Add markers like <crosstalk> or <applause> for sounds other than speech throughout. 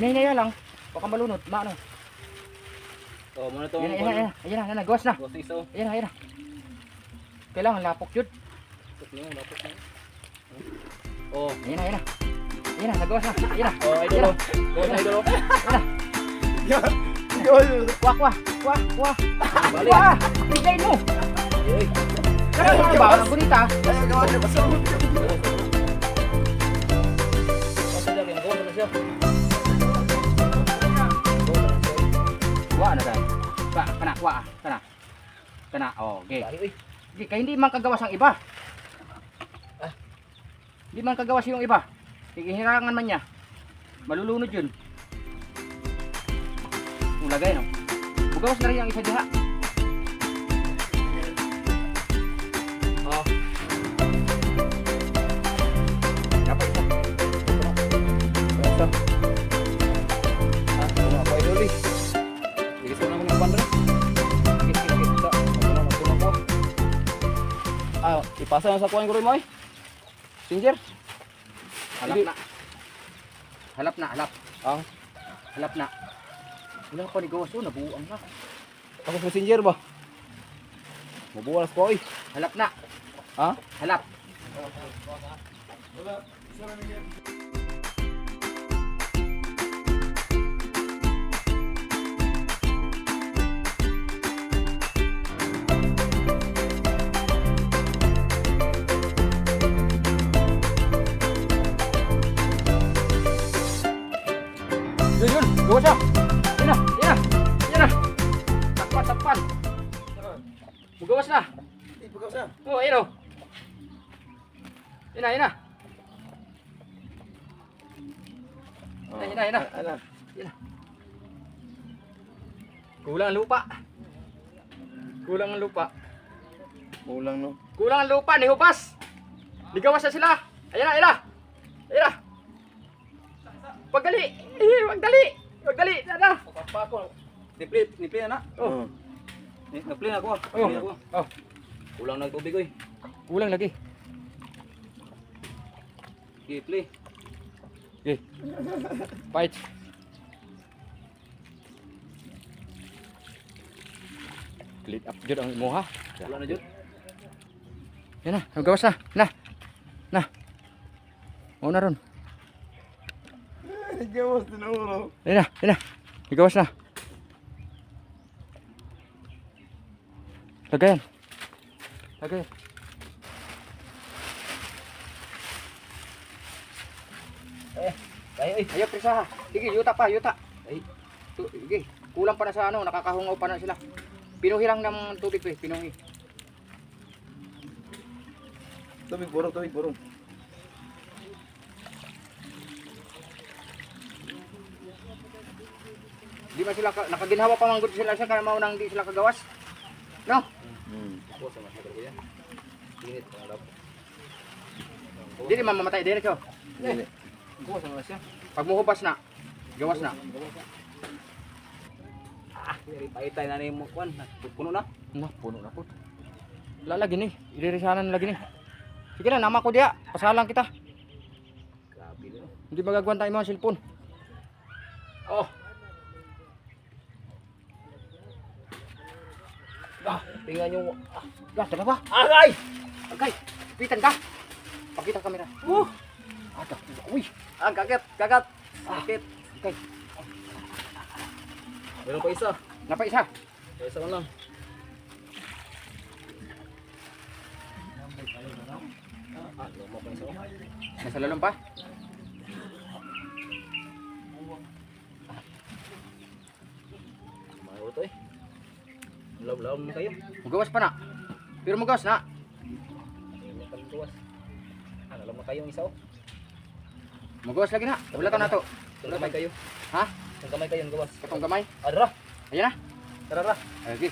Hinay-hinay lang. Baka malunod. Maano. Oh, muna tong Ayan na, ayan na, ayan na, ayan na, gawas na. Iso. Ayan na, ayan na. Kailangan lapok yun. Tapos niyo, dapat na. Oh, Ayan na, ayan na. Ayan na, nagawas na. Ayan na. oh, idol. oh. Go na idol. oh. Wah, wah, wah, wah. Balik. Wah, bigay mo. Kaya mo ba? Ang bonita. Basta dyan, go na siya. Go na Wah na dahil. Ka, kana, wah, kana. Kana, oh, okay. Dali, uy. Hindi, man kagawas ang iba. Hindi man kagawas yung iba. Hihirangan man niya. Malulunod yun. Ulagay, no? Bugawas na rin ang isa diha. Ipasa na sa kuhan ko rin mo eh. Singer. Halap Hindi. na. Halap na, halap. Ang, Halap na. Wala pa ni gawas. Oh, nabuang na. ako sa messenger ba? Mabuwalas ko eh. Halap na. Ha? Halap. Yun, yun. Gawas na. Yan na, yan na. Yan na. Takpan, takpan. Magawas na. Oo, oh, ayun o. Yun na, yun na. Yun na, yun na, yun na. Kulang ang lupa. Kulang ang lupa. Kulang no. Kulang ang lupa, ni Hupas. Ligawas na sila. Ayan na, ayan na. Ayan na. Pagdali. Eh, Pagdali. Pagdali. Na na. Papa ko. Nipli, nipli na na. Oh. Ni- Nipli na ako. Oh. Na ako. Oh. Kulang na tubig eh. Kulang lagi. Nipli. Okay. Fight. Clean up jud ang imo ha. Wala na dyan. Yan na, nagawas na. Na. Na. Mau na ron. Gawas din ulo. Yan na, yan na. Nagawas na. Lagayan. Lagayan. Eh, kaya eh. Ayaw, prisa ha. Sige, yuta pa, yuta. Ay, tu- sige. Kulang pa na sa ano, nakakahungaw pa na sila. Pinuhi lang ng tubig, pre. Pinuhi. Tubig burong, tubig burong. Di man sila, ka- nakaginhawa pa man gud sila sa kana maunang di sila kagawas. No? Hmm. Ako sa mga ko yan. Init ang lap. Di di man mamatay diretso. Init. Ako sa mga siya. Pag muhupas na, gawas na. Ah, may paitay na ni mo kwan. Puno na. Na, puno na po. Lalagi ni, ilirisanan lagi ni. Sige na, nama ko diya. Pasalang kita. Grabe. Hindi magagwan tayo mga cellphone. Oh. Ah, tingnan nyo. Ah, Gas, dalawa. agay! Agay, pitan ka. Pakita ang kamera. Uh! Ada, uy. Ah, kagat, kagat. Sakit. Okay, Meron pa isa. napa isa. Isa ko lang. Ah, luma pa isa. Nasa lalong pa. Mayo to eh. Law-law mo kayo. Magawas pa na. Pero magawas na. Pa tuwas. Ah, alam mo kayong isa oh. Magawas lagi na. Wala ka na to. Ang kamay kayo. Ha? Ang kamay kayo gawas. Katong gamay. Adra, Ayan na. tara ra. Okay.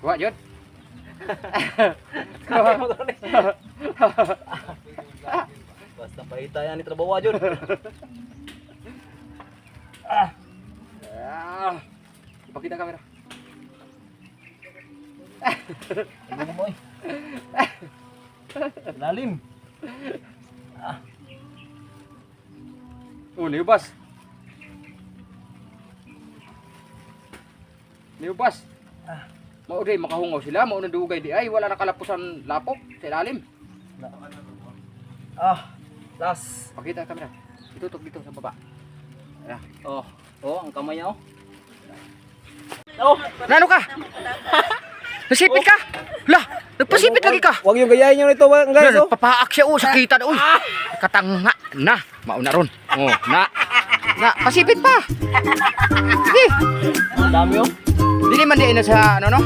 Kuha, Jod. <laughs> <laughs> Basta paita yan ni trabaho jud. <laughs> Ah. Ipakita ang kamera. Ano mo eh. Lalim. Ah. Oh, niubas. Niubas. Mao di makahungaw sila, mao na dugay di ay wala nakalapusan lapok sa ilalim. Ah, last. Pakita ka kamera. Itutok dito sa baba. Ayan. Oh, oh, ang kamay niya oh. Nano ka? <laughs> Nasipit ka? Lah, nagpasipit lagi ka. Huwag yung gayahin niyo nito guys Guys, oh. papaak siya oh, sakita na. Uy, katanga na. Mauna ron. Oh, na. Na, pasipit pa. Sige. Ang dami oh. Dili man di na sa ano no?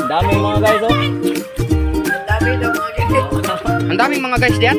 Ang dami mga guys oh. Ang daming mga guys diyan.